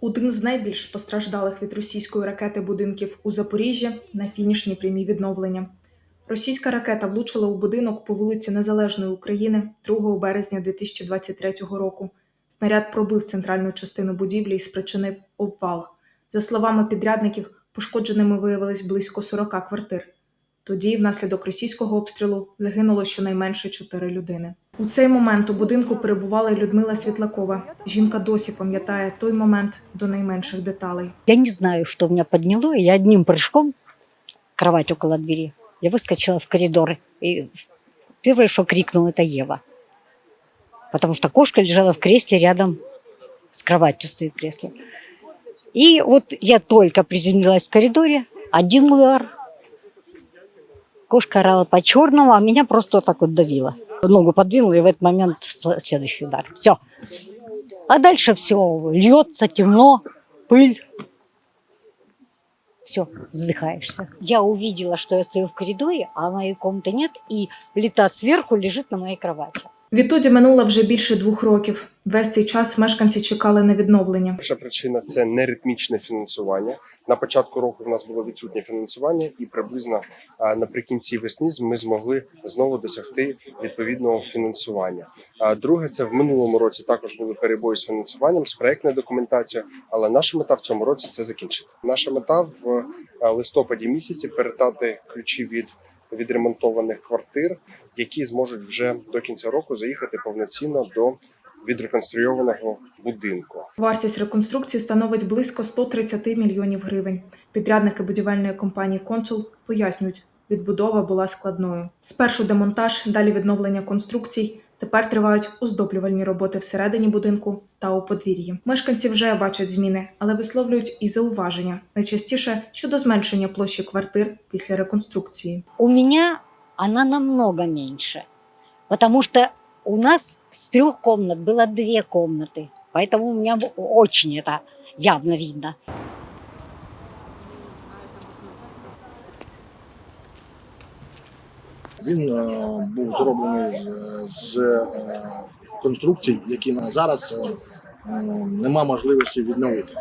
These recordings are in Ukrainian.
Один з найбільш постраждалих від російської ракети будинків у Запоріжжі на фінішній прямій відновлення. Російська ракета влучила у будинок по вулиці Незалежної України 2 березня 2023 року. Снаряд пробив центральну частину будівлі і спричинив обвал. За словами підрядників, пошкодженими виявилось близько 40 квартир. Тоді, внаслідок російського обстрілу, загинуло щонайменше 4 людини. У цей момент у будинку перебувала й Людмила Світлакова. Жінка досі пам'ятає той момент до найменших деталей. Я не знаю, что меня подняло, и я одним прыжком, кровать около двери, я выскочила в коридор. И первое, что крикнула, это Ева. Потому что кошка лежала в кресле рядом с кроватью, стоит кресло. И вот я только приземлилась в коридоре, один удар. Кошка орала по-черному, а меня просто вот так вот давило. Ногу подвинула, и в этот момент следующий удар. Все. А дальше все льется, темно, пыль. Все, задыхаешься. Я увидела, что я стою в коридоре, а моей комнаты нет, и плита сверху лежит на моей кровати. Відтоді минуло вже більше двох років. Весь цей час мешканці чекали на відновлення. Перша причина це неритмічне фінансування. На початку року в нас було відсутнє фінансування, і приблизно наприкінці весни ми змогли знову досягти відповідного фінансування. А друге, це в минулому році також були перебої з фінансуванням, з проектною документацією. Але наша мета в цьому році це закінчити. Наша мета в листопаді місяці передати ключі від відремонтованих квартир, які зможуть вже до кінця року заїхати повноцінно до відреконструйованого будинку. Вартість реконструкції становить близько 130 мільйонів гривень. Підрядники будівельної компанії Консул пояснюють, відбудова була складною. Спершу демонтаж, далі відновлення конструкцій. Тепер тривають оздоблювальні роботи всередині будинку та у подвір'ї. Мешканці вже бачать зміни, але висловлюють і зауваження найчастіше щодо зменшення площі квартир після реконструкції. У меня она намного меньше, потому что у нас с трех комнат было две комнаты, поэтому у меня очень это явно видно. Він е, був зроблений з е, конструкцій, які зараз е, нема можливості відновити.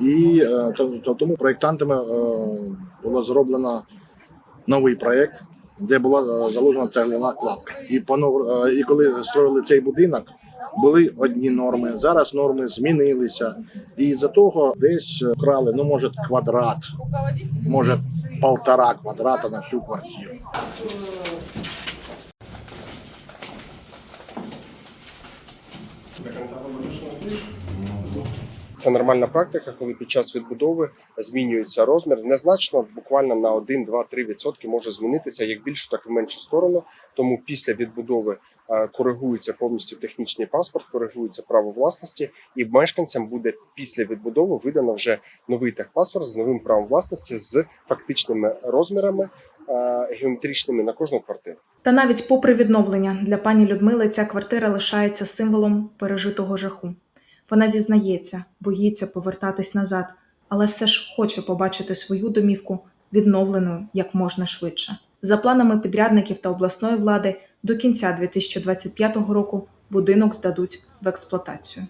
І е, то- то- тому проєктантами було зроблено новий проєкт, де була заложена цегляна кладка. І, по нов- е, і коли строїли цей будинок, були одні норми. Зараз норми змінилися. І за того десь вкрали, ну може квадрат, може полтора квадрата на всю квартиру. Це нормальна практика, коли під час відбудови змінюється розмір. Незначно, буквально на 1, 2, 3 відсотки може змінитися як більшу, так і меншу сторону. Тому після відбудови е, коригується повністю технічний паспорт, коригується право власності, і мешканцям буде після відбудови видано вже новий техпаспорт з новим правом власності з фактичними розмірами е, геометричними на кожну квартиру. Та навіть попри відновлення для пані Людмили ця квартира лишається символом пережитого жаху. Вона зізнається, боїться повертатись назад, але все ж хоче побачити свою домівку відновленою як можна швидше. За планами підрядників та обласної влади, до кінця 2025 року будинок здадуть в експлуатацію.